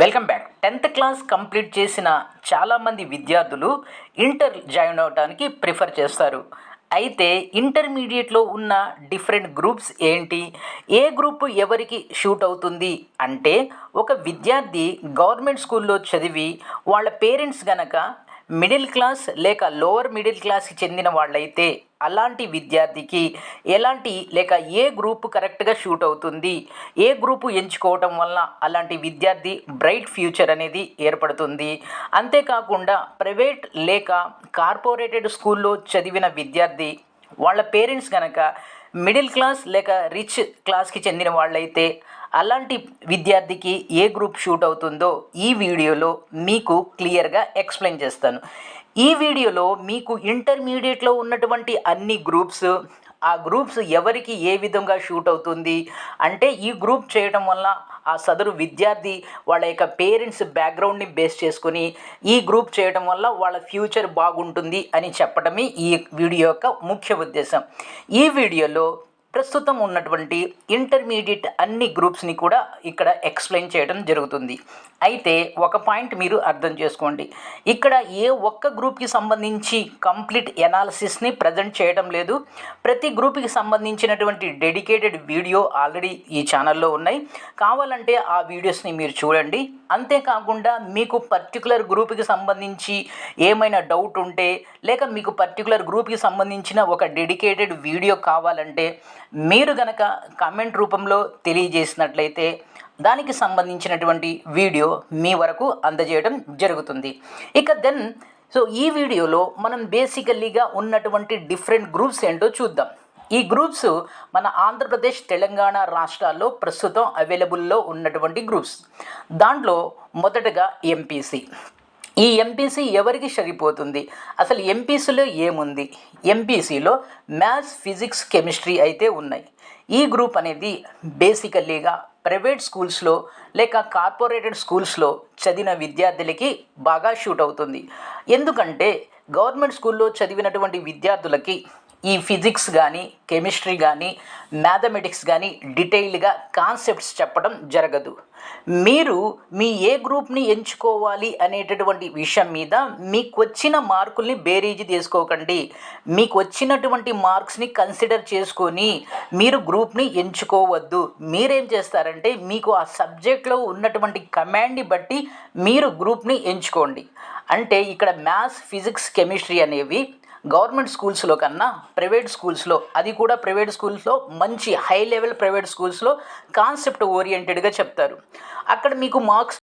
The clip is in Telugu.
Welcome back tenth class complete చేసిన చాలామంది విద్యార్థులు ఇంటర్ జాయిన్ అవడానికి ప్రిఫర్ చేస్తారు. అయితే ఇంటర్మీడియట్లో ఉన్న డిఫరెంట్ గ్రూప్స్ ఏంటి? ఏ గ్రూప్ ఎవరికి షూట్ అవుతుంది? అంటే ఒక విద్యార్థి గవర్నమెంట్ స్కూల్లో చదివి వాళ్ళ పేరెంట్స్ గనక మిడిల్ క్లాస్ లేక లోవర్ మిడిల్ క్లాస్కి చెందిన వాళ్ళైతే అలాంటి విద్యార్థికి ఎలాంటి లేక ఏ గ్రూప్ కరెక్ట్గా షూట్ అవుతుంది ఏ గ్రూపు ఎంచుకోవటం వల్ల అలాంటి విద్యార్థి బ్రైట్ ఫ్యూచర్ అనేది ఏర్పడుతుంది. అంతేకాకుండా ప్రైవేట్ లేక కార్పొరేటెడ్ స్కూల్లో చదివిన విద్యార్థి వాళ్ళ పేరెంట్స్ కనుక మిడిల్ క్లాస్ లేక రిచ్ క్లాస్కి చెందిన వాళ్ళైతే అలాంటి విద్యార్థికి ఏ గ్రూప్ షూట్ అవుతుందో ఈ వీడియోలో మీకు క్లియర్గా ఎక్స్ప్లెయిన్ చేస్తాను. ఈ వీడియోలో మీకు ఇంటర్మీడియట్లో ఉన్నటువంటి అన్ని గ్రూప్స్ ఆ గ్రూప్స్ ఎవరికి ఏ విధంగా షూట్ అవుతుంది అంటే ఈ గ్రూప్ చేయడం వల్ల ఆ సదరు విద్యార్థి వాళ్ళ యొక్క పేరెంట్స్ బ్యాక్గ్రౌండ్ని బేస్ చేసుకుని ఈ గ్రూప్ చేయడం వల్ల వాళ్ళ ఫ్యూచర్ బాగుంటుంది అని చెప్పడమే ఈ వీడియో యొక్క ముఖ్య ఉద్దేశం. ఈ వీడియోలో ప్రస్తుతం ఉన్నటువంటి ఇంటర్మీడియట్ అన్ని గ్రూప్స్ని కూడా ఇక్కడ ఎక్స్ప్లెయిన్ చేయడం జరుగుతుంది. అయితే ఒక పాయింట్ మీరు అర్థం చేసుకోండి. ఇక్కడ ఏ ఒక్క గ్రూప్కి సంబంధించి కంప్లీట్ ఎనాలిసిస్ని ప్రజెంట్ చేయడం లేదు. ప్రతి గ్రూప్కి సంబంధించినటువంటి డెడికేటెడ్ వీడియో ఆల్రెడీ ఈ ఛానల్లో ఉన్నాయి. కావాలంటే ఆ వీడియోస్ని మీరు చూడండి. అంతేకాకుండా మీకు పర్టికులర్ గ్రూప్కి సంబంధించి ఏమైనా డౌట్ ఉంటే లేక మీకు పర్టికులర్ గ్రూప్కి సంబంధించిన ఒక డెడికేటెడ్ వీడియో కావాలంటే మీరు గనక కామెంట్ రూపంలో తెలియజేసినట్లయితే దానికి సంబంధించినటువంటి వీడియో మీ వరకు అందజేయడం జరుగుతుంది. ఇక దెన్ సో ఈ వీడియోలో మనం బేసికల్లీగా ఉన్నటువంటి డిఫరెంట్ గ్రూప్స్ ఏంటో చూద్దాం. ఈ గ్రూప్స్ మన ఆంధ్రప్రదేశ్ తెలంగాణ రాష్ట్రాల్లో ప్రస్తుతం అవైలబుల్లో ఉన్నటువంటి గ్రూప్స్ దాంట్లో మొదటగా ఎంపీసీ ఈ ఎంపీసీ ఎవరికి సరిపోతుంది అసలు ఎంపీసీలో ఏముంది? ఎంపీసీలో మ్యాథ్స్ ఫిజిక్స్ కెమిస్ట్రీ అయితే ఉన్నాయి. ఈ గ్రూప్ అనేది బేసికల్లీగా ప్రైవేట్ స్కూల్స్లో లేక కార్పొరేటెడ్ స్కూల్స్లో చదివిన విద్యార్థులకి బాగా షూట్ అవుతుంది. ఎందుకంటే గవర్నమెంట్ స్కూల్లో చదివినటువంటి విద్యార్థులకి ఈ ఫిజిక్స్ కానీ కెమిస్ట్రీ కానీ మ్యాథమెటిక్స్ కానీ డీటెయిల్గా కాన్సెప్ట్స్ చెప్పడం జరగదు. మీరు మీ ఏ గ్రూప్ని ఎంచుకోవాలి అనేటటువంటి విషయం మీద మీకు వచ్చిన మార్కుల్ని బేరీజు తీసుకోకండి. మీకు వచ్చినటువంటి మార్క్స్ని కన్సిడర్ చేసుకొని మీరు గ్రూప్ని ఎంచుకోవద్దు. మీరేం చేస్తారంటే మీకు ఆ సబ్జెక్ట్లో ఉన్నటువంటి కమాండ్ని బట్టి మీరు గ్రూప్ని ఎంచుకోండి. అంటే ఇక్కడ మ్యాథ్స్ ఫిజిక్స్ కెమిస్ట్రీ అనేవి గవర్నమెంట్ స్కూల్స్లో కన్నా ప్రైవేట్ స్కూల్స్లో అది కూడా ప్రైవేట్ స్కూల్స్లో మంచి హై లెవెల్ ప్రైవేట్ స్కూల్స్లో కాన్సెప్ట్ ఓరియంటెడ్గా చెప్తారు. అక్కడ మీకు మార్క్స్